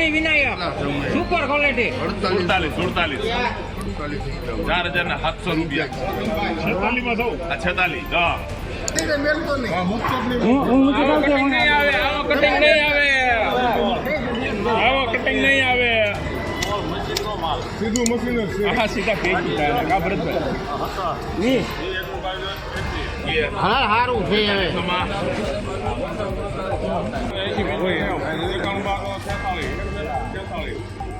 ચૌણી Vinayak. Super quality સુડતાલીસ સુડતાલીસ. ચાર હજાર ને સાતસો રૂપિયા. આ છેતાલીસ દસ આવો કટિંગ નહીં આવે આવો કટિંગ નહીં આવે. આવો કટિંગ નહીં આવે. સીધું મશીન છે. સીધા હા સારું છે હવે.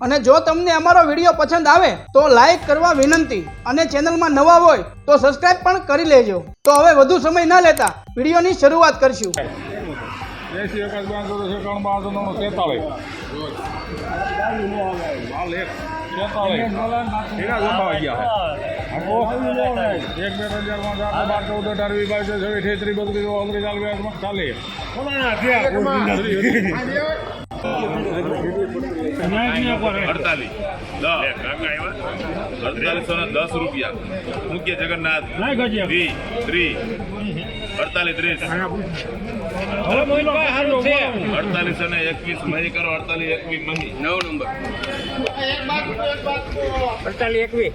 અને જો તમને અમારો વીડિયો પસંદ આવે તો લાઈક કરવા વિનંતી અને ચેનલમાં નવા હોય તો સબસ્ક્રાઇબ પણ કરી લેજો. તો હવે વધુ સમય ન લેતા વિડીયોની શરૂઆત કરશું. એસી ચૌદ અઢાર વીસ બાવીસ છવ્વીસ અડતાલીસ. દસ અડતાલીસો ને દસ રૂપિયા. મુખ્ય જગન્નાથ. વી ત્રીસ અડતાલીસ ત્રીસ. અડતાલીસો ને એકવીસ. મહી કરો અડતાલીસ એકવીસ મહી. નવ નંબર. અડતાલીસ એકવીસ.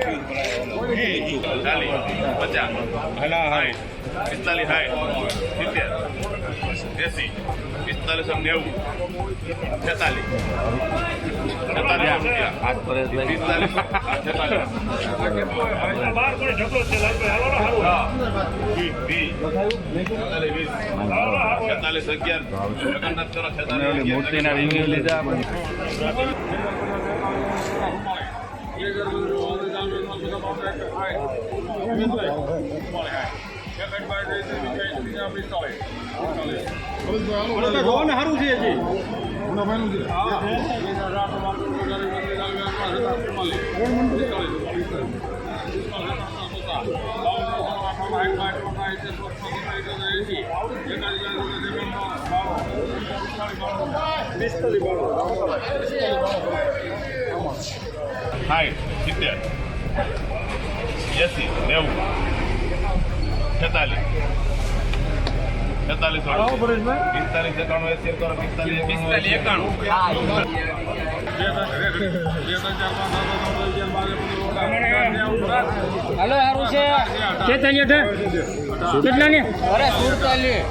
ચાલીસ પચાસ પિસ્તાલીસ સાઠ સિત્તેર એસી પિસ્તાલીસ નેવું છેતાલીસ છેતાલીસ રૂપિયા પિસ્તાલીસ છેતાલીસ અગિયાર જગન્નાથ કરો છેતાલીસ સારું છે હજી મોટા ભાઈનું છે સાઠ સિત્તેર એસી નેવું છેતાલીસ છેતાલીસ પિસ્તાલીસ એકાણું એસી એકાણું પિસ્તાલીસ એકાણું હાલો સારું છે છે કેટલા ને અરે સુડતાલીસ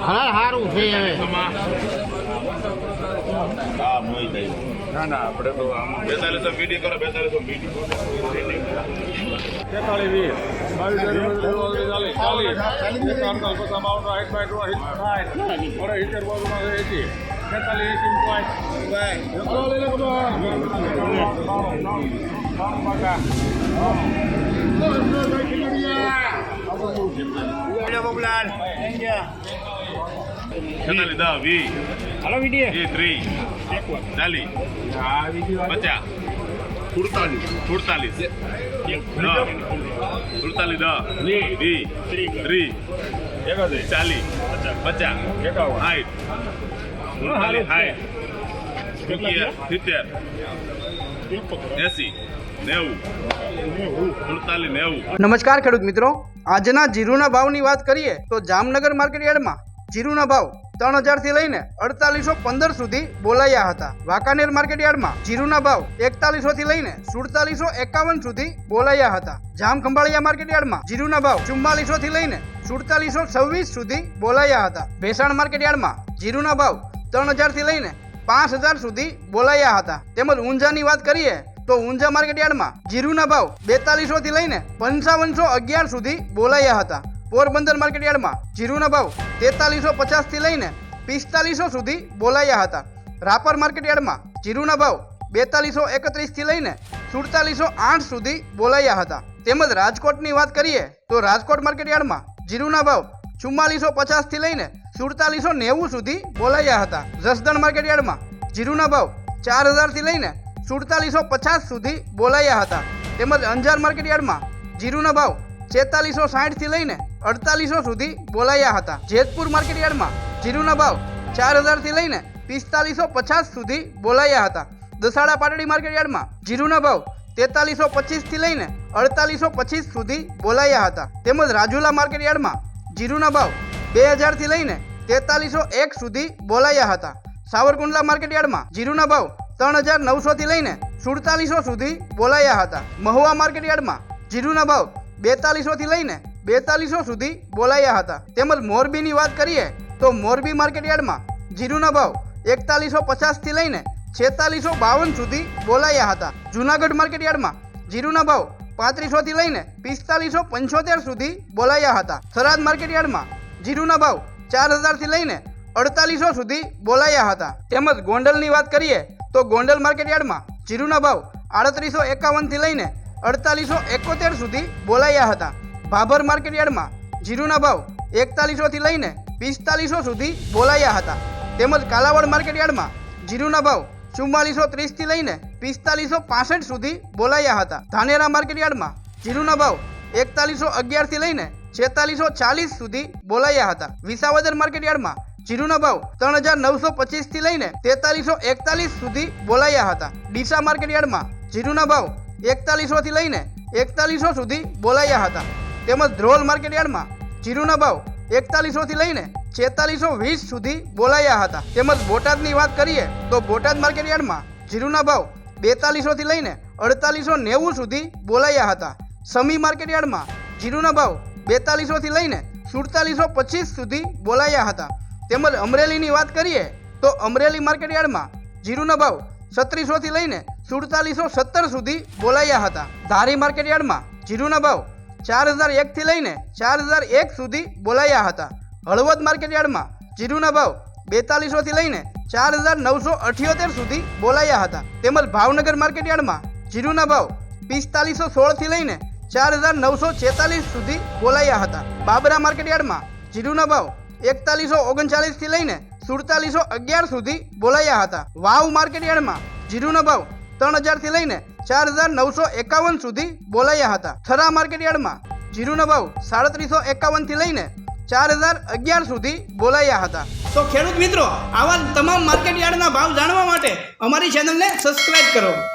હા સારું છે હવે ના આપણે તો આમ બેતાલીસો મીડી કરો બેતાલીસો મીડી તેતાલીસ વીસ બાવીસ ચાલીસ ચાલીસ પચાસ બાવન સાઠ સાઠ બાજુમાં પાંચ લઈ લે છેતાલીસ દસ વીસ હાલો વીડિયો. ત્રીસ ચાલીસ પચાસ. સુડતાલીસ. સુડતાલીસ. સુડતાલીસ દસ વીસ ત્રીસ ચાલીસ. પચાસ. સાઠ સુડતાલીસ સાઠ સિત્તેર. નમસ્કાર ખેડૂત મિત્રો. આજના જીરુના ભાવની વાત કરીએ તો જામનગર માર્કેટ યાર્ડમાં જીરુના ભાવ ત્રણ હજારથી લઈને અડતાલીસો પંદર સુધી બોલાયા હતા. વાંકાનેર માર્કેટ યાર્ડમાં જીરુના ભાવ એકતાલીસોથી લઈને સુડતાલીસો એકાવન સુધી બોલાયા હતા. જામ ખંભાળિયા માર્કેટ યાર્ડમાં જીરુના ભાવ ચુમ્માલીસોથી લઈને સુડતાલીસો છવ્વીસ સુધી બોલાયા હતા. ભેસાણ માર્કેટ યાર્ડમાં જીરુના ભાવ ત્રણ હજારથી લઈને પાંચ હજાર સુધી બોલાયા હતા. તેમજ ઊંઝાની વાત કરીએ તો ઊંઝા માર્કેટ યાર્ડમાં જીરુના ભાવ બેતાલીસો થી લઈને પંચાવનસો અગિયાર સુધી બોલાયા હતા. પોરબંદર માર્કેટ યાર્ડમાં જીરુના ભાવ તેતાલીસો પચાસથી લઈને પિસ્તાલીસો સુધી બોલાયા હતા. રાપર માર્કેટ યાર્ડમાં જીરુના ભાવ બેતાલીસો એકત્રીસથી લઈને સુડતાલીસો આઠ સુધી બોલાયા હતા. તેમજ રાજકોટની વાત કરીએ તો રાજકોટ માર્કેટ યાર્ડમાં જીરુના ભાવ ચુમ્માલીસો પચાસથી લઈને સુડતાલીસો નેવું સુધી બોલાયા હતા. જસદણ માર્કેટ યાર્ડમાં જીરુના ભાવ ચાર હજારથી લઈને સુડતાલીસો પચાસ સુધી બોલાયા હતા. તેમજ અંજાર માર્કેટ યાર્ડમાં જીરુના ભાવ છેતાલીસો સાઠથી લઈને અડતાલીસો સુધી બોલાયા હતા. જેતપુર માર્કેટ યાર્ડમાં જીરુના ભાવ ચાર હજારથી લઈને પિસ્તાલીસો પચાસ સુધી બોલાયા હતા. દસાડા પાટડી માર્કેટ યાર્ડમાં જીરુના ભાવ તેતાલીસો પચીસથી લઈને અડતાલીસો પચીસ સુધી બોલાયા હતા. તેમજ રાજુલા માર્કેટ યાર્ડમાં જીરુના ભાવ બે હજારથી લઈને તેતાલીસો એક સુધી બોલાયા હતા. સાવરકુંડલા માર્કેટ યાર્ડમાં જીરુના ભાવ ત્રણ હજાર નવસોથી લઈને સુડતાલીસો સુધી બોલાયા હતા. મહુવા માર્કેટ યાર્ડમાં જીરુના ભાવ બેતાલીસોથી લઈને બેતાલીસો સુધી બોલાયા હતા. તેમજ મોરબીની વાત કરીએ તો મોરબી માર્કેટ યાર્ડમાં જીરુના ભાવ એકતાલીસો પચાસથી લઈને છેતાલીસો બાવન સુધી બોલાયા હતા. જુનાગઢ માર્કેટ યાર્ડમાં જીરુના ભાવ પાંત્રીસોથી લઈને પિસ્તાલીસો પંચોતેર સુધી બોલાયા હતા. થરાદ માર્કેટ યાર્ડમાં જીરુના ભાવ ચાર હજારથી લઈને અડતાલીસો સુધી બોલાયા હતા. તેમજ ગોંડલની વાત કરીએ તો ગોંડલ માર્કેટ યાર્ડમાં જીરુના ભાવ આડત્રીસો એકાવનથી લઈને અડતાલીસો એકોતેર સુધી બોલાયા હતા. ભાભર માર્કેટ યાર્ડમાં જીરુના ભાવ એકતાલીસોથી લઈને પિસ્તાલીસો સુધી બોલાયા હતા. તેમજ કાલાવડ માર્કેટ યાર્ડમાં જીરુના ભાવ ચુમ્માલીસો ત્રીસથી લઈને પિસ્તાલીસો પાસઠ સુધી બોલાયા હતા. ધાનેરા માર્કેટ યાર્ડમાં જીરુના ભાવ એકતાલીસો અગિયારથી લઈને છેતાલીસો ચાલીસ સુધી બોલાયા હતા. વિસાવદર માર્કેટ યાર્ડમાં જીરુના ભાવ ત્રણ હજાર નવસો પચીસથી લઈને તેતાલીસો એકતાલીસ સુધી બોલાયા હતા. ડીસા માર્કેટ યાર્ડમાં જીરુના ભાવ એકતાલીસોથી લઈને એકતાલીસો સુધી બોલાયા હતા. તેમજ ધ્રોલ માર્કેટ યાર્ડમાં જીરુના ભાવ એકતાલીસોથી લઈને છેતાલીસો વીસ સુધી બોલાયા હતા. તેમજ બોટાદની વાત કરીએ તો બોટાદ માર્કેટ યાર્ડમાં જીરુના ભાવ બેતાલીસોથી લઈને અડતાલીસો નેવું સુધી બોલાયા હતા. સમી માર્કેટ યાર્ડમાં જીરુના ભાવ બેતાલીસોથી લઈને સુડતાલીસો પચીસ સુધી બોલાયા હતા. તેમજ અમરેલીની વાત કરીએ તો અમરેલી માર્કેટયાર્ડમાં જીરુનો ભાવ સત્રીસોથી લઈને સુડતાલીસો સત્તર સુધી બોલાયા હતા. ધારી માર્કેટયાર્ડમાં જીરુના ભાવ ચાર હજાર એકથી લઈને ચાર હજાર એક સુધી બોલાયા હતા. હળવદ માર્કેટ યાર્ડમાં જીરુના ભાવ બેતાલીસોથી લઈને ચાર હજાર નવસો અઠ્યોતેર સુધી બોલાયા હતા. તેમજ ભાવનગર માર્કેટ યાર્ડમાં જીરુના ભાવ પિસ્તાલીસો સોળથી લઈને ચાર હજાર નવસો છેતાલીસ સુધી બોલાયા હતા. બાબરા માર્કેટયાર્ડમાં જીરુના ભાવ એકતાલીસો ઓગણચાલીસથી લઈને સુડતાલીસો અગિયાર સુધી બોલાયા હતા. વાવ માર્કેટ યાર્ડમાં જીરુના ભાવ ત્રણ હજારથી લઈને ચાર હજાર નવસો એકાવન સુધી બોલાયા હતા. થરા માર્કેટયાર્ડમાં જીરુના ભાવ સાડત્રીસો એકાવનથી લઈને ચાર હજાર અગિયાર સુધી બોલાયા હતા. તો ખેડૂત મિત્રો, આવા તમામ માર્કેટ યાર્ડના ભાવ જાણવા માટે અમારી ચેનલને સબસ્ક્રાઇબ કરો.